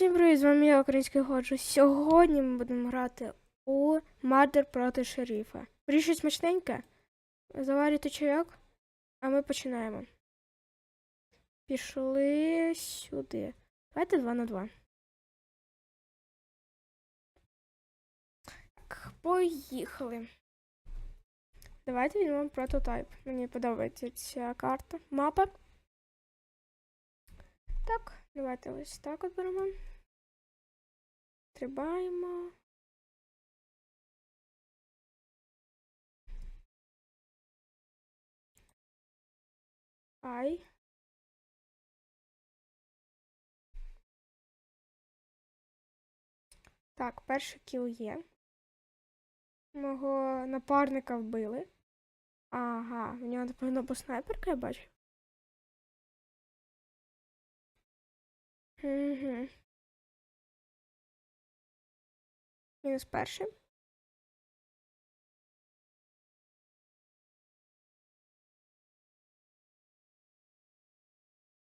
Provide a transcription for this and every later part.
Всім привіт, з вами я, український ходжу. Сьогодні ми будемо грати у Мардер проти шерифа. Щось смачненьке, заварюйте чайок, а ми починаємо. Пішли сюди. Давайте 2 на 2. Так, поїхали. Давайте візьмемо прототайп. Мені подобається ця карта. Мапа. Так, давайте ось так от беремо. Стрибаємо. Ай. Так, перший кіл є. Мого напарника вбили. Ага, в нього, напевно, бо снайперка я бачу. Угу. Мінус перший.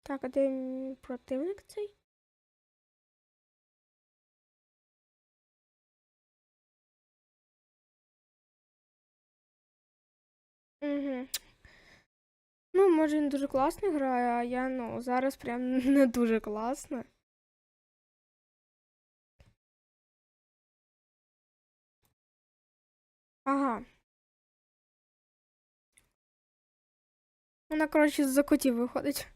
Так, а де противник цей? Угу. Ну, може, він дуже класно грає, а я, ну, зараз прям не дуже класно. Ага. Вона, коротше, з-за котів виходить.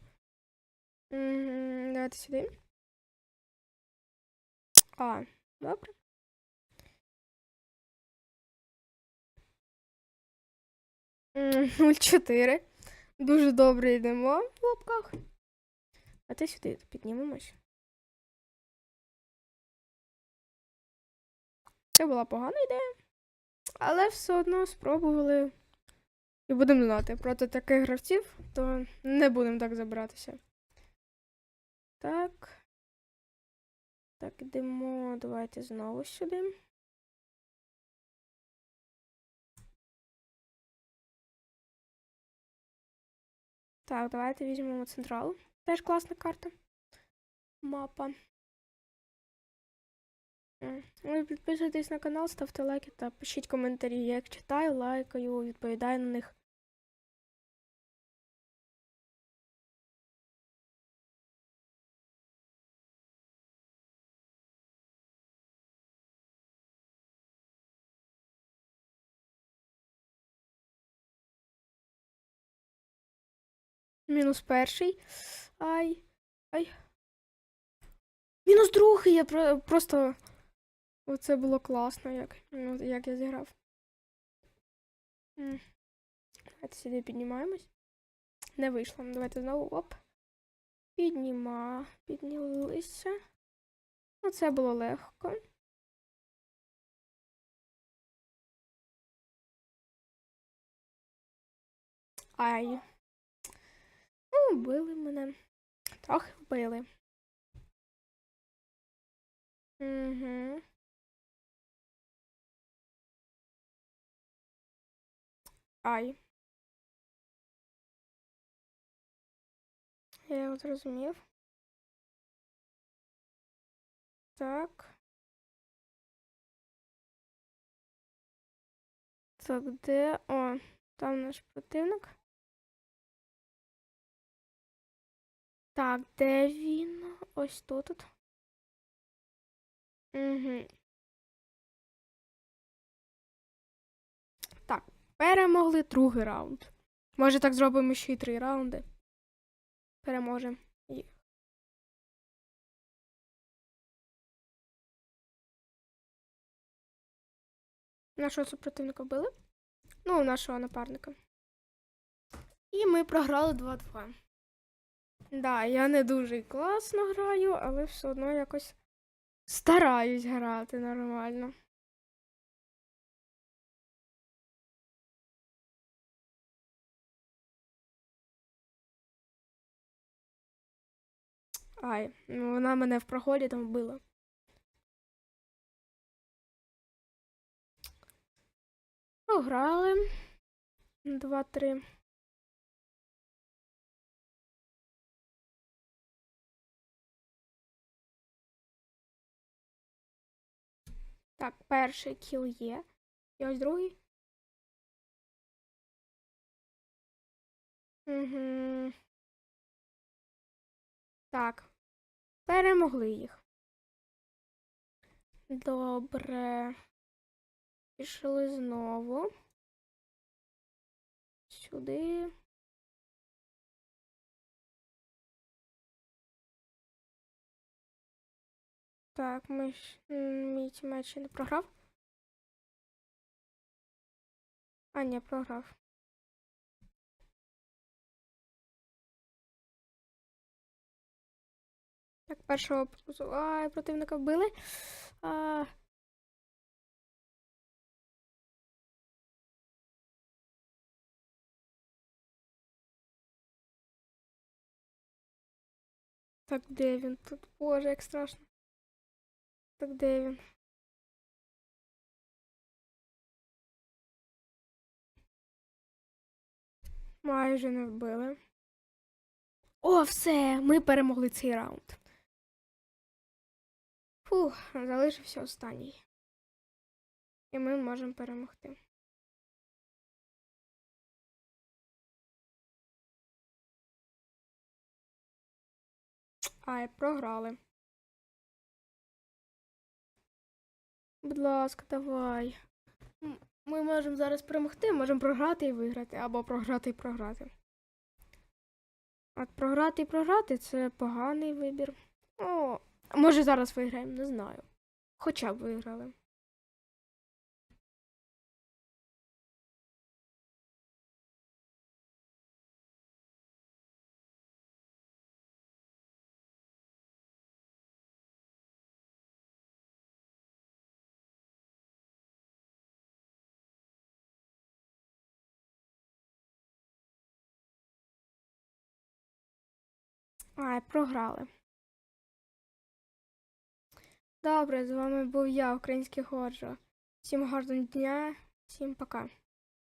Угу, давайте сюди. А, добре. М, 0,4. Дуже добре йдемо в лапках. А ти сюди піднімемось. Це була погана ідея. Але все одно спробували. І будемо знати. Проти таких гравців, то не будемо так забиратися. Так. Так, йдемо. Давайте знову сюди. Так, давайте візьмемо централ. Теж класна карта. Мапа. Ви підписуйтесь на канал, ставте лайки та пишіть коментарі. Я їх читаю, лайкаю, відповідаю на них. Мінус перший. Ай. Ай. Мінус другий. Я про- просто. Оце було класно, як, ну, як я зіграв. Давайте сюди піднімаємось. Не вийшло. Давайте знову оп. Підніма. Піднялися. Ну, це було легко. Ай. Ну, вбили мене. Трохи вбили. Угу. Ай. Я його зрозумів. Так. Так, де? О, там наш противник. Так, де він? Ось тут. Угу. Перемогли другий раунд. Може так зробимо ще й три раунди. Переможемо. їх. Нашого супротивника вбили? Ну, нашого напарника. І ми програли 2-2. Да, я не дуже класно граю, але все одно якось стараюсь грати нормально. Ай, ну вона мене в проході там вбила. Програли. Два-три. Так, перший кіл є. І ось другий. Угу. Так. Перемогли їх. Добре. Пішли знову. Сюди. Так, ми ж- мій тімейт не програв. А, ні, програв. Так, першого Ай, противника вбили. А... Так, де він тут? Боже, як страшно. Так, де він? Майже не вбили. О, все! Ми перемогли цей раунд. Фух, залишився останній. І ми можемо перемогти. Ай, програли. Будь ласка, давай. Ми можемо зараз перемогти, можемо програти і виграти, або програти і програти. От програти і програти це поганий вибір. О, може зараз виграємо, не знаю. Хоча б виграли. Ай, програли. Добре, з вами був я, український Горжо. Всім гарного дня, всім пока.